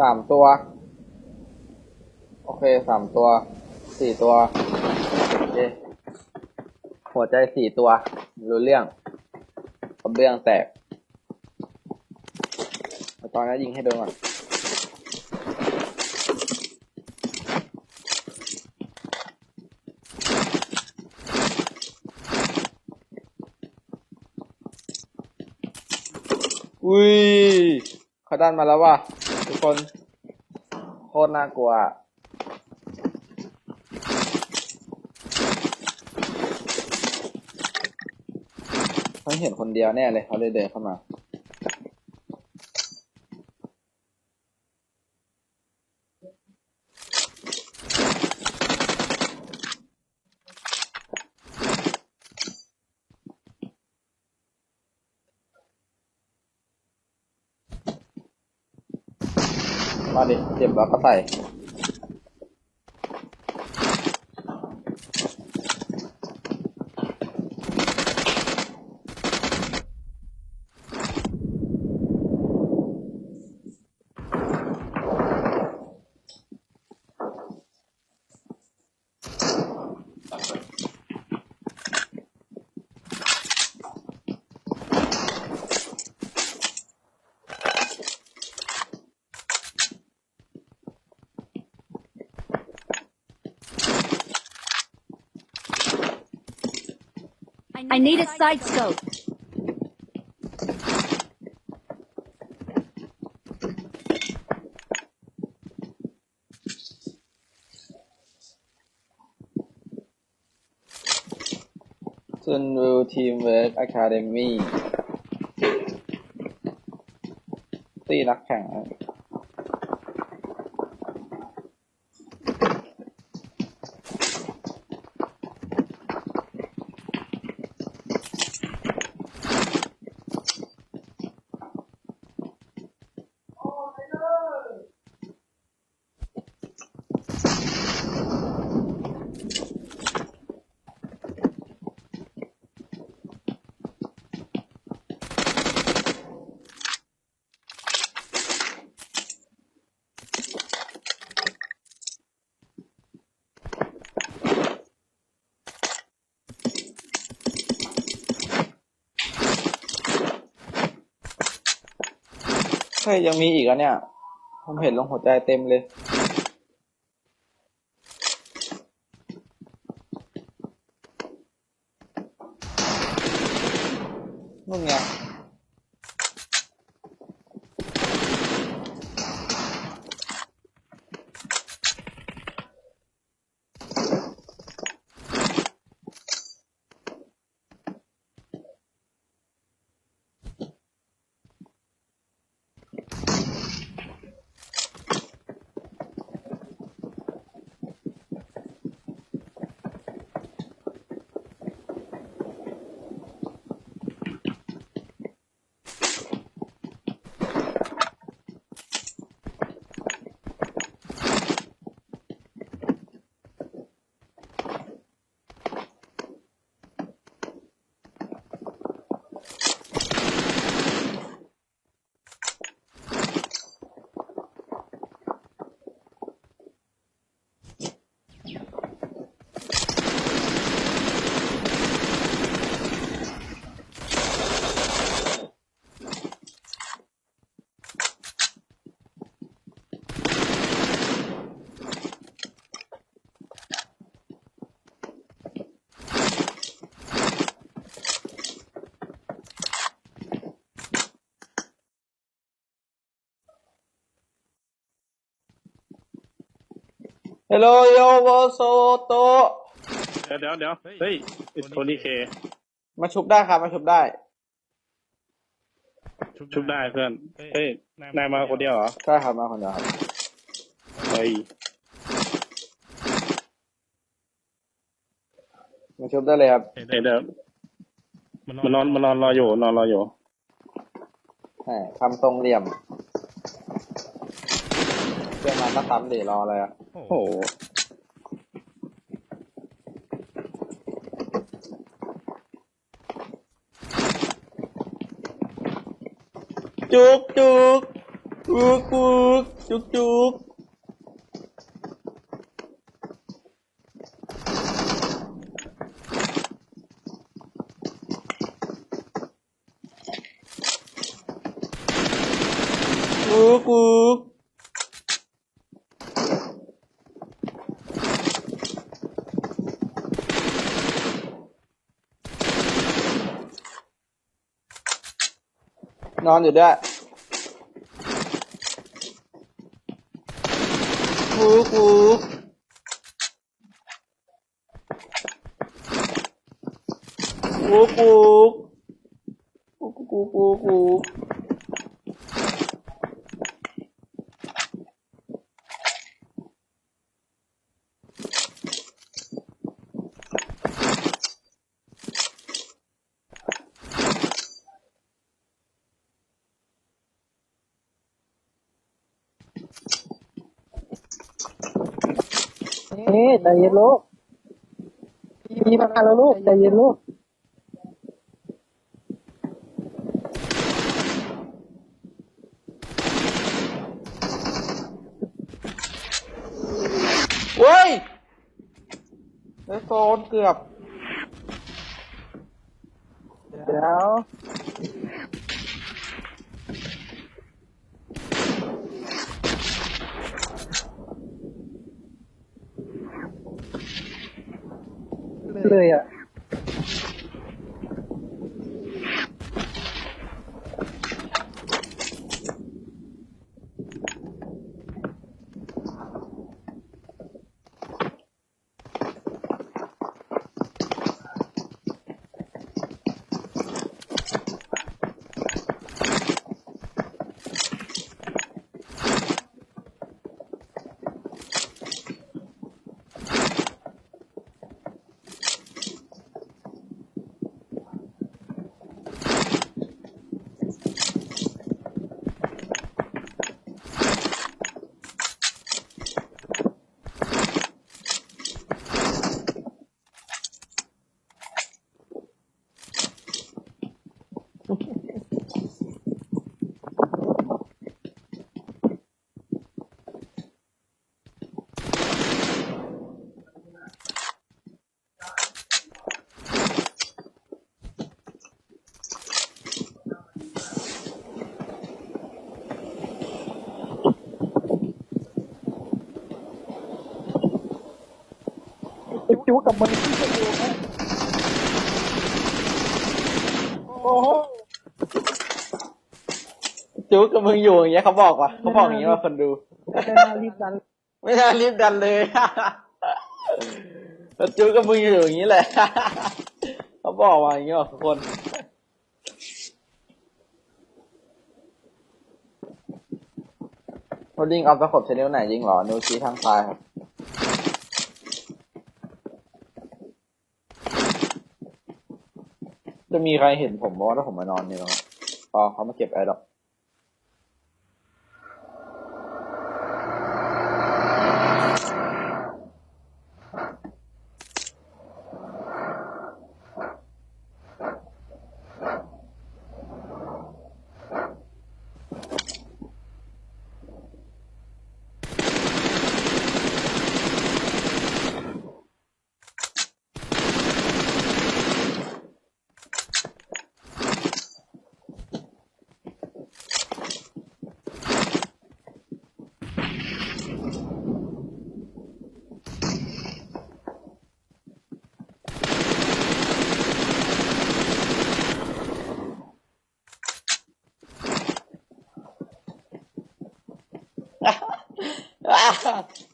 สามตัว โอเคสามตัว สี่ตัว โอเค หัวใจสี่ตัว รู้เรื่องกระเบื้องแตกตอนนี้ยิงให้โดนก่อนอุ้ยเขาดันมาแล้วว่ะ ทุกคน โคตรน่ากลัว เขาเห็นคนเดียวแน่เลยเขาเลยเดินเข้ามา มา ดิเจ็บแล้วก็ใส่ I need a side scope. ซุนวูทีมเวิร์กอะคาเดมี่ตีนักแข่ง ฮ้ยยังมีอีกอะเนี่ย ผมเห็นลงหัวใจเต็มเลย นู่นไง เฮลโลโยโวโซโตเดี๋ยวเดี๋ยวเดี๋ยวเฮ้ยโทนี่เค มาชุบได้ครับมาชุบได้ ชุบได้เพื่อน เฮ้ย นายมาคนเดียวเหรอ ใช่ครับมาคนเดียวครับ เฮ้ย มาชุบได้เลยครับเฮ้ยเดี๋ยวมานอนมานอนรออยู่นอนรออยู่แหมทำทรงเหลี่ยมเพื่อนมา ก็ซ้ำดิรออะไรอะโอ้โห จุกจุกกุกกุกจุกจุกกุกกุก นอนอยู่ด้วยกูกกุกกุกกุกกุกกุกกุกกุก เอ๊ะใจเย็นลูกมีมาแล้วลูกใจเย็นลูกเว้ยไอ้โซนเกือบ เดี๋ยว 对呀。 อะจุ๊กับมึงที่จะอยู่นะโอ้โหจุกกับมึงอยู่อย่างเงี้ยเขาบอกว่ะเขาบอกอย่างเงี้ยว่าคนดู ไม่น่ารีบดันไม่น่ารีบดันเลยแล้วจุกกับมึงอยู่อย่างนี้แหละเขาบอกว่าอย่างเงี้ยว่ะทุกคนโฮดดิ้งเอาตะขบใช้นิ้วไหนยิงเหรอนิ้วชี้ทางซ้ายครับ จะมีใครเห็นผมว่าถ้าผมมานอนเนี่หรอพอเขามาเก็บไอ้ดอก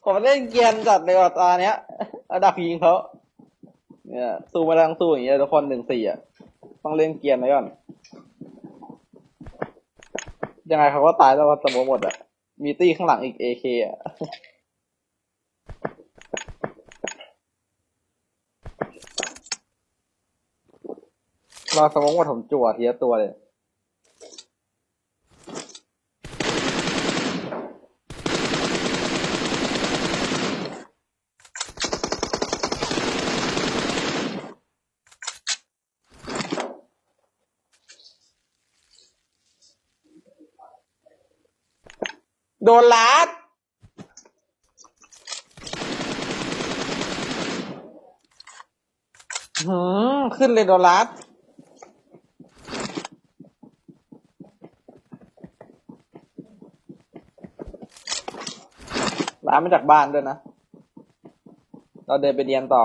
ผมเล่นเกียนจัดเลยว่ะตอนเนี้ยระดับยิงเขาเนี่ยสู้มาทั้งสู้อย่างเงี้ยทุกคนหนึ่งสี่อะต้องเล่นเกียนไว้ก่อนยังไงเขาก็ตายแล้วว่าสมมหมดอะมีตี้ข้างหลังอีกเอเคอะรอสมองหมดผมจั่วเทีละตัวเลย โดนลัดหืมขึ้นเลยโดนลัดร้านมาจากบ้านด้วยนะ เราเดินไปเรียนต่อ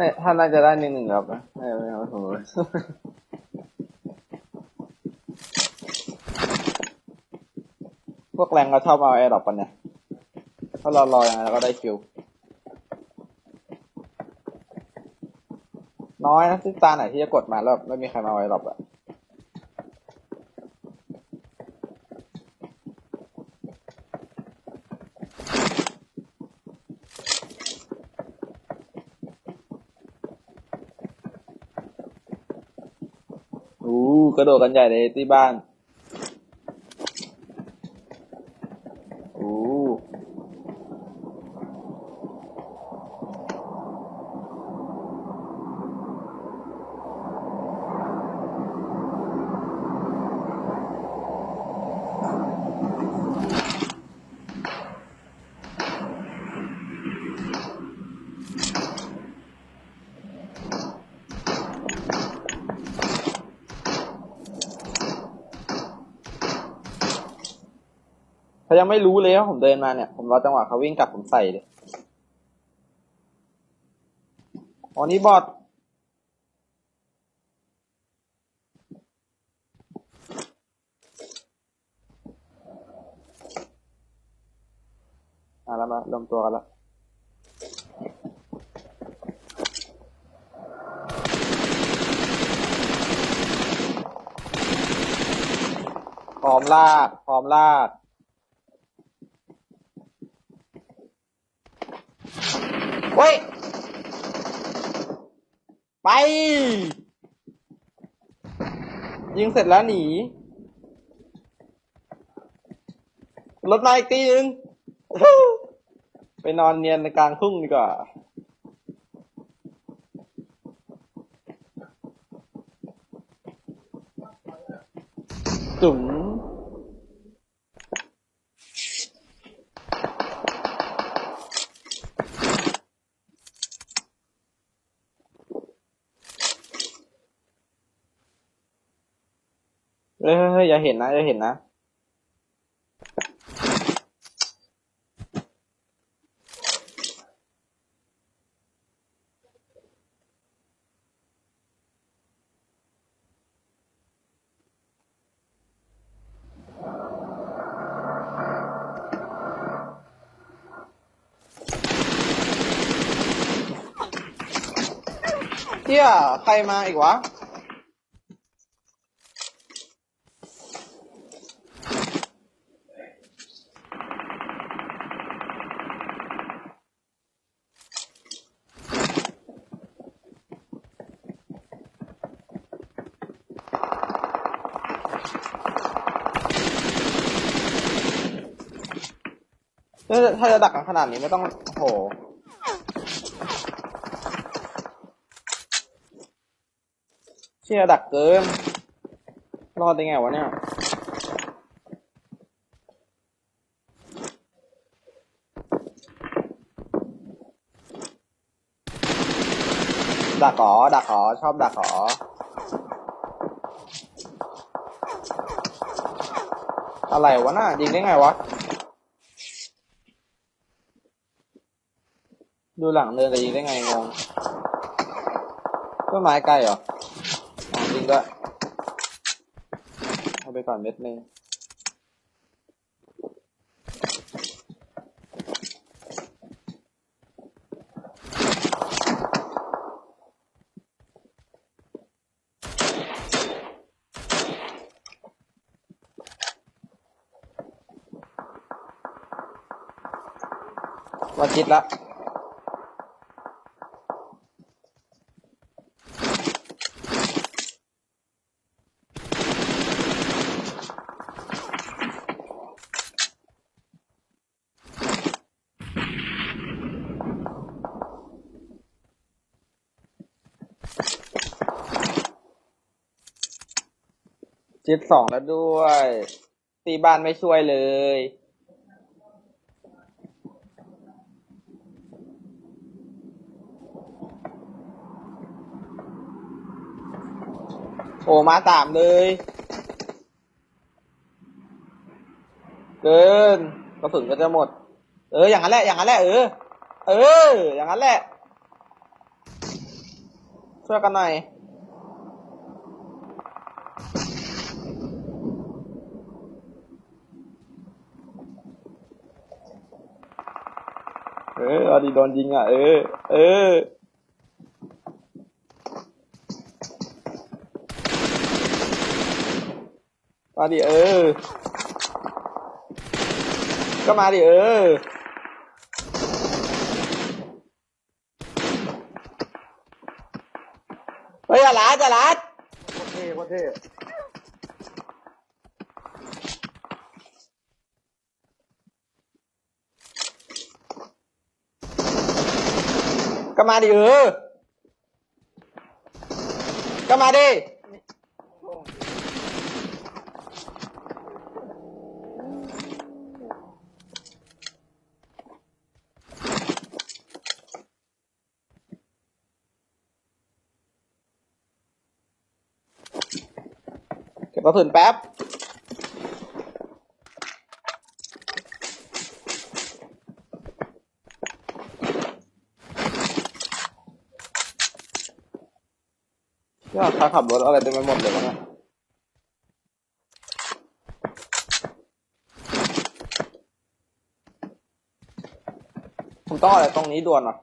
ไม่ ท่านน่าจะได้หนึ่งหนึ่งครับนะไม่ไม่เอาผมพวกแรงก็ชอบเอาแอร์ดรอปกันเนี่ยถ้าเรารอยังไงเราก็ได้คิว น้อยนะที่ตาไหนที่จะกดมาแล้วไม่มีใครมาไว้หรอกอะ อู้กระโดดกันใหญ่เลยที่บ้านอู้เขา ยังไม่รู้เลยว่าผมเดินมาเนี่ย ผมรอจังหวะเขาวิ่งกลับผมใส่เลยอ๋อนี่บอทอะแล้วมารวมตัวกันแล้วพร้อมลากพร้อมลาก เฮ้ย ไป ยิงเสร็จแล้วหนี รถมาอีกตีนึง ไปนอนเนียนในกลางทุ่งดีกว่าจุ๋ม ฮ้ยเฮ้ยเฮ้ยอย่าเห็นนะอย่าเห็นนะ เฮียใครมาอีกวะ ถ้าจะดักกันขนาดนี้ไม่ต้องโหเชี่ยดักเกิน รอดได้ไงวะเนี่ยดักหรอดักหรอชอบดักหรออะไรวะน่ะยิงได้ไงวะ ดูหลังเดินแต่ยิงได้ไงงงต้นไม้ใกล้เหรอจริงด้วยเอาไปก่อนเม็ดนึงว่าคิดละ ชิดสองแล้วด้วย ตีบ้านไม่ช่วยเลย โอ้มาสามเลย เกินกระสุนก็จะหมด เออ อย่างนั้นแหละ อย่างนั้นแหละ เออ เออ อย่างนั้นแหละ ช่วยกันหน่อย เออเอาดีโดนยิงอะ เออ เออ มาดิเออ ก็มาดิเออ เฮ้ยอย่าลัดอย่าลัดโคตรเท่โคตรเท่ Cầm mà đi ừ. Cầm mà đi. Cái bó เก็บกระสุนแป๊บเนี่ยใครขับรถอะไรเต็มไปหมดเลยวะเนี่ยผมต้องอะไรตรงนี้ด่วนอะ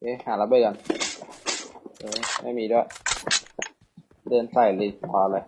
เอ๊ะหาระเบิดกันไม่มีด้วย เดินใส่เลยพอเลย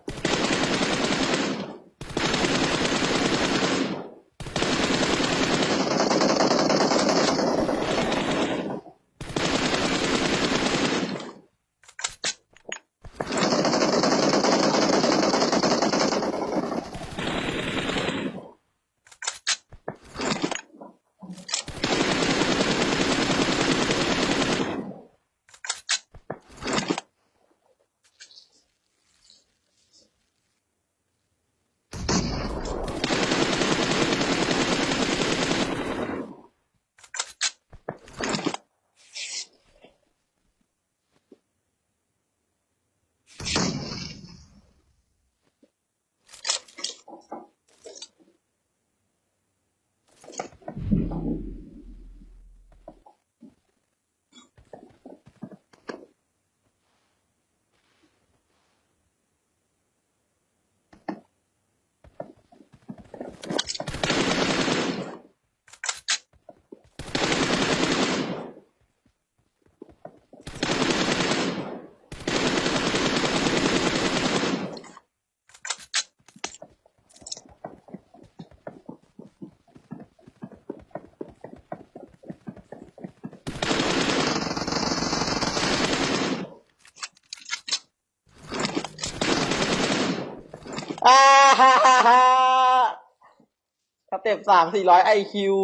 อ่าฮ่าฮ่าฮ่าส เต็ปสามสี่ร้อยไอคิว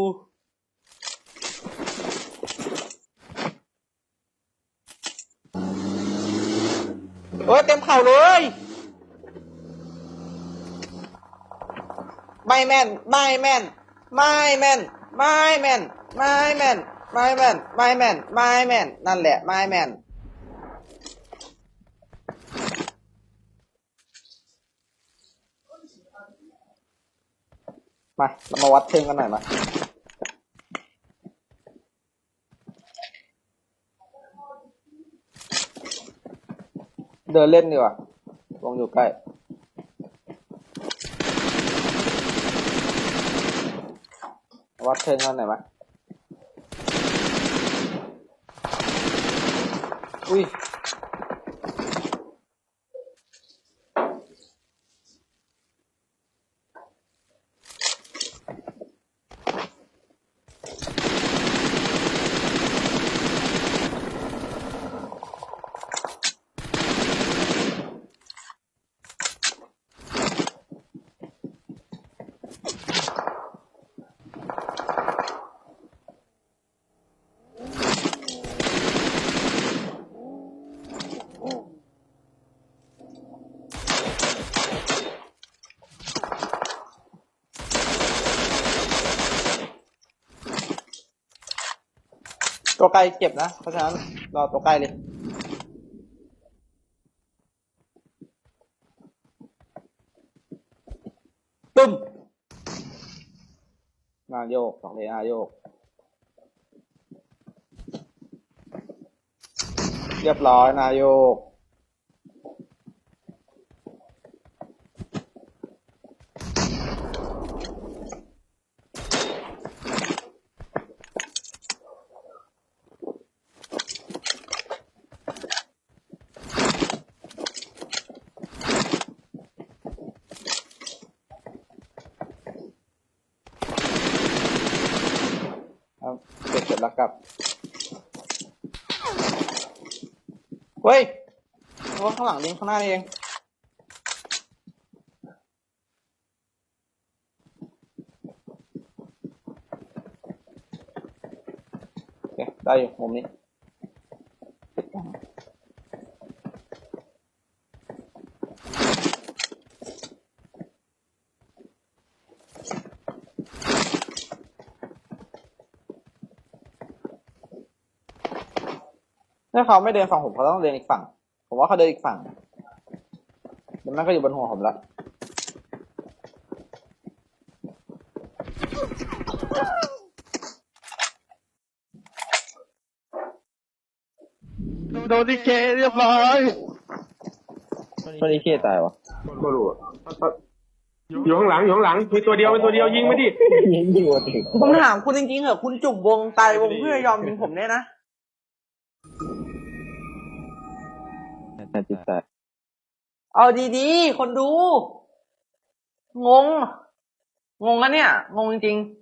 เฮ้ยเต็มเข่าเลยไม่แม่น ไม่แม่น ไม่แม่น ไม่แม่น ไม่แม่น ไม่แม่น ไม่แม่น ไม่แม่น นั่นแหละ ไม่แม่น มาเรามาวัดเพลงกันหน่อยมาเดินเล่นดีกว่าวงอยู่ใกล้ วัดเพลงกันหน่อยมาอุ้ย ตัวไกลเก็บนะ เพราะฉะนั้นรอตัวไกลเลยตึ้มนาโยกสองเลยนาโยก เรียบร้อยนายก ครับเก็บเสร็จแล้วกลับ เฮ้ยว่า ข้างหลังเองข้างหน้าเองโอเคได้อยู่มุมนี้ถ้าเขาไม่เดินฝั่งผมเขาต้องเดินอีกฝั่ง ว่าเขาเดินอีกฝั่งเดี๋ยวแม่งก็อยู่บนหัวผมแล้วโดนที่เคเรียบร้อยตอนนี้เคตายวะไม่รู้อะอยู่ข้างหลังอยู่ข้างหลังมีตัวเดียวเป็นตัวเดียวยิงไม่ดิผมถามคุณจริงๆเหรอคุณจุ่มวงตายวงเพื่อยอมยิงผมเนี่ยนะ จิตใจเอาดีๆ คนดู งง งงอะเนี่ย งงจริงๆ